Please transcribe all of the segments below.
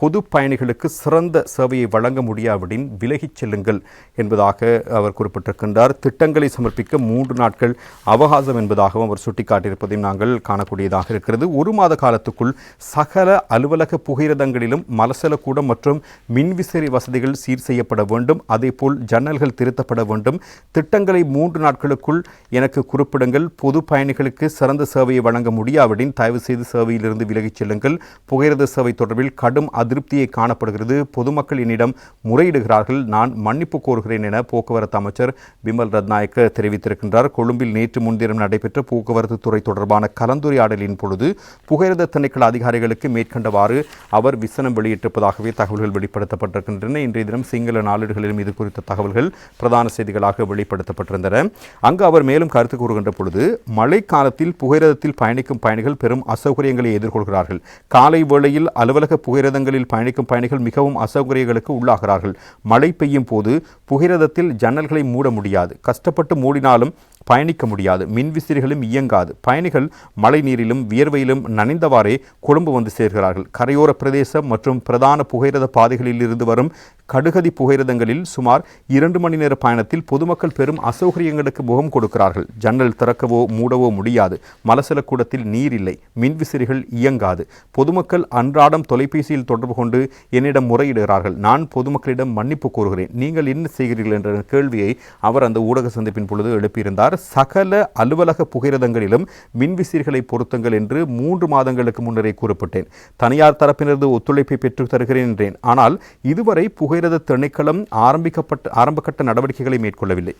பொது பயணிகளுக்கு சிறந்த சேவையை வழங்க முடியாவிடின் விலகிச் செல்லுங்கள் என்பதாக அவர் குறிப்பிட்டிருக்கின்றார். திட்டங்களை சமர்ப்பிக்க மூன்று நாட்கள் அவகாசம் என்பதாகவும் அவர் சுட்டிக்காட்டியிருப்பதையும் நாங்கள் காணக்கூடியதாக இருக்கிறது. ஒரு மாத காலத்துக்குள் சகல அலுவலக புகையிரதங்களிலும் மலசலக்கூடம் மற்றும் மின்விசிறி வசதிகள் சீர் செய்யப்பட வேண்டும். அதேபோல் ஜன்னல்கள் திருத்தப்பட வேண்டும். திட்டங்களை மூன்று நாட்களுக்குள் எனக்கு குறிப்பிடுங்கள். பொது பயணிகளுக்கு சிறந்த சேவையை வழங்க முடியாவிடின் தயவு செய்து சேவையிலிருந்து விலகிச் செல்லுங்கள். புகையிரத சேவை தொடர்பில் கடும் அதிருப்தியை காணப்படுகிறது. பொதுமக்கள் என்னிடம் முறையிடுகிறார்கள். நான் மன்னிப்பு கோருகிறேன் என போக்குவரத்து அமைச்சர் பிமல் ரத்நாயக்க தெரிவித்திருக்கின்றார். கொழும்பில் நேற்று முன்தினம் நடைபெற்ற போக்குவரத்து துறை தொடர்பான கலந்துரையாடலின் பொழுது புகையிரத திணைக்கள அதிகாரிகளுக்கு மேற்கண்டவாறு அவர் விசனம் வெளியிட்டிருப்பதாகவே தகவல்கள் வெளிப்படுத்தப்பட்டிருக்கின்றன. இன்றைய தினம் சிங்கள நாளிடுகளிலும் இது குறித்த தகவல்கள் பிரதான செய்திகளாக வெளிப்படுத்தப்பட்டிருந்தன. அங்கு அவர் மேலும் கருத்து கூறுகின்ற பொழுது மழை காலத்தில் புகையிரதத்தில் பயணிக்கும் பயணிகள் பெரும் அசௌகரியங்களை எதிர்கொள்கிறார்கள். காலை வேளையில் அலுவலக புகையிரதங்களில் பயணிக்கும் பயணிகள் மிகவும் அசௌகரியங்களுக்கு உள்ளாகிறார்கள். மழை பெய்யும் போது புகையிரதத்தில் ஜன்னல்களை மூட முடியாது. கஷ்டப்பட்டு மூடினாலும் பயணிக்க முடியாது. மின்விசிறிகளும் இயங்காது. பயணிகள் மழை நீரிலும் வியர்வையிலும் நனைந்தவாறே கொழும்பு வந்து சேர்கிறார்கள். கரையோர பிரதேசம் மற்றும் பிரதான புகையிரத பாதைகளில் இருந்து வரும் கடுகதி புகையிரதங்களில் சுமார் இரண்டு மணி நேர பயணத்தில் பொதுமக்கள் பெரும் அசௌகரியங்களுக்கு முகம் கொடுக்கிறார்கள். ஜன்னல் திறக்கவோ மூடவோ முடியாது. மலசல கூடத்தில் நீர் இல்லை. மின்விசிறிகள் இயங்காது. பொதுமக்கள் அன்றாடம் தொலைபேசியில் தொடர்பு கொண்டு என்னிடம் முறையிடுகிறார்கள். நான் பொதுமக்களிடம் மன்னிப்பு கோருகிறேன். நீங்கள் என்ன செய்கிறீர்கள் என்ற கேள்வியை அவர் அந்த ஊடக சந்திப்பின் பொழுது எழுப்பியிருந்தார். சகல அலுவலக புகையிரதங்களிலும் மின்விசிறிகளை பொருத்துங்கள் என்று மூன்று மாதங்களுக்கு முன்னரே கூறப்பட்டேன். தனியார் தரப்பினரது ஒத்துழைப்பை பெற்றுத் தருகிறேன் என்றேன். ஆனால் இதுவரை புகை புகையிரத திணைக்களம் ஆரம்பிக்கப்பட்ட ஆரம்பகட்ட நடவடிக்கைகளை மேற்கொள்ளவில்லை.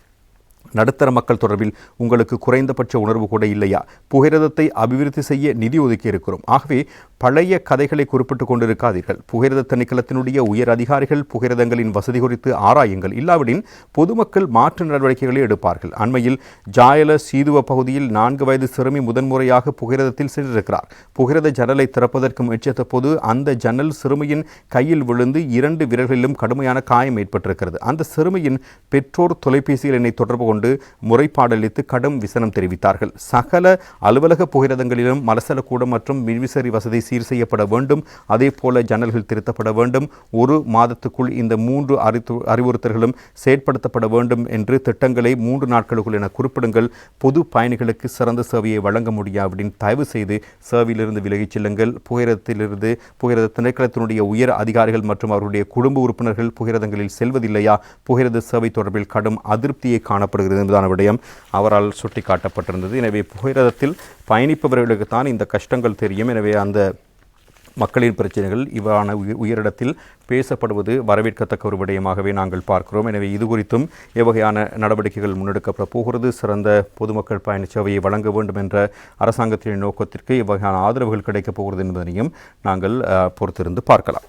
நடுத்தர மக்கள் தொடர்பில் உங்களுக்கு குறைந்தபட்ச உணர்வு கூட இல்லையா? புகையிரதத்தை அபிவிருத்தி செய்ய நிதி ஒதுக்கி இருக்கிறோம் ஆகவே பழைய கதைகளை குறிப்பிட்டுக் கொண்டிருக்காதீர்கள். புகையிரத திணைக்களத்தினுடைய உயர் அதிகாரிகள் புகையிரதங்களின் வசதி குறித்து ஆராயுங்கள். இல்லாவிடின் பொதுமக்கள் மாற்று நடவடிக்கைகளை எடுப்பார்கள். அண்மையில் ஜாயல சீதுவ பகுதியில் நான்கு வயது சிறுமி முதன்முறையாக புகையிரதத்தில் சென்றிருக்கிறார். புகையிரத ஜன்னலை திறப்பதற்கு முயற்சித்த போது அந்த ஜன்னல் சிறுமியின் கையில் விழுந்து இரண்டு விரல்களிலும் கடுமையான காயம் ஏற்பட்டிருக்கிறது. அந்த சிறுமியின் பெற்றோர் தொலைபேசியில் என்னை தொடர்பு கொண்டு முறைப்பாடளித்து கடும் விசனம் தெரிவித்தார்கள். சகல அலுவலக புகையிரதங்களிலும் மலசலக்கூடம் மற்றும் மின்விசரி வசதி சீர் செய்யப்பட வேண்டும். அதே போல ஜன்னல்கள் திருத்தப்பட வேண்டும். ஒரு மாதத்துக்குள் இந்த மூன்று அறித்து அறிவுறுத்தல்களும் செயற்படுத்தப்பட வேண்டும் என்று திட்டங்களை மூன்று நாட்களுக்குள் என குறிப்பிடுங்கள். பொது பயணிகளுக்கு சிறந்த சேவையை வழங்க முடியாவிடின் தயவு செய்து சேவையிலிருந்து விலகிச் செல்லுங்கள். புகையிரதத்திலிருந்து புகையிரத திணைக்களத்தினுடைய உயர் அதிகாரிகள் மற்றும் அவருடைய குடும்ப உறுப்பினர்கள் புகையிரதங்களில் செல்வதில்லையா? புகையிரத சேவை தொடர்பில் கடும் அதிருப்தியை காணப்படுகிறது என்பதான விடயம் அவரால் சுட்டிக்காட்டப்பட்டிருந்தது. எனவே புகையிரதத்தில் பயணிப்பவர்களுக்கு தான் இந்த கஷ்டங்கள் தெரியும். எனவே அந்த மக்களின் பிரச்சனைகள் இவ்வாறான உய- உயரிடத்தில் பேசப்படுவது வரவேற்கத்தக்க ஒரு விடயமாகவே நாங்கள் பார்க்கிறோம். எனவே இது குறித்தும் எவ்வகையான நடவடிக்கைகள் முன்னெடுக்கப்பட போகிறது சிறந்த பொதுமக்கள் பயண சேவையை வழங்க வேண்டும் என்ற அரசாங்கத்தின் நோக்கத்திற்கு எவ்வகையான ஆதரவுகள் கிடைக்கப் போகிறது என்பதனையும் நாங்கள் பொறுத்திருந்து பார்க்கலாம்.